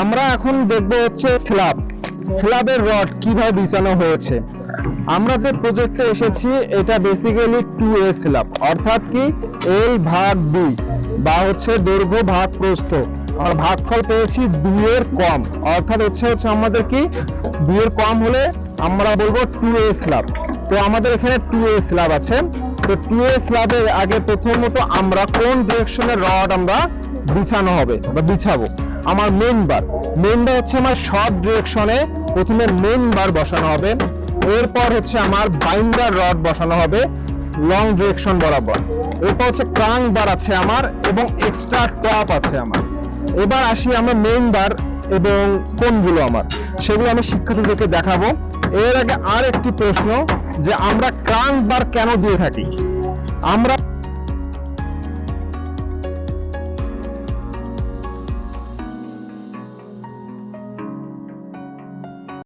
আমরা এখন দেখব হচ্ছে স্ল্যাব। স্ল্যাবের রড কীভাবে বিছানো হয়েছে। আমরা যে প্রজেক্টে এসেছি, এটা বেসিক্যালি টু এ স্ল্যাব অর্থাৎ কি এল ভাগ বি বা হচ্ছে দৈর্ঘ্য ভাগ প্রস্থ। আর ভাগফল পেয়েছি দুইয়ের কম। অর্থাৎ হচ্ছে হচ্ছে আমাদের কি? দুইয়ের কম হলে আমরা বলব টু এ স্ল্যাব তো আমাদের এখানে টু এ স্ল্যাব আছে। তো টু এ স্ল্যাবের আগে প্রথমত আমরা কোন ডিরেকশনের রড আমরা বিছানো হবে বা বিছাবো। আমার মেন বার মেন বার হচ্ছে আমার সব ডিরেকশনে প্রথমে মেন বার বসানো হবে। এরপর হচ্ছে আমার বাইন্ডার রড বসানো হবে লং ডিরেকশন বরাবর। এরপর হচ্ছে ক্রাং বার আছে আমার এবং এক্সট্রা টপ আছে আমার। এবার আসি আমার মেইন বার এবং কোনগুলো আমার। সেগুলো আমি শিক্ষার্থীদেরকে দেখাবো। এর আগে আর একটি প্রশ্ন যে আমরা ক্রাং বার কেন দিয়ে থাকি? আমরা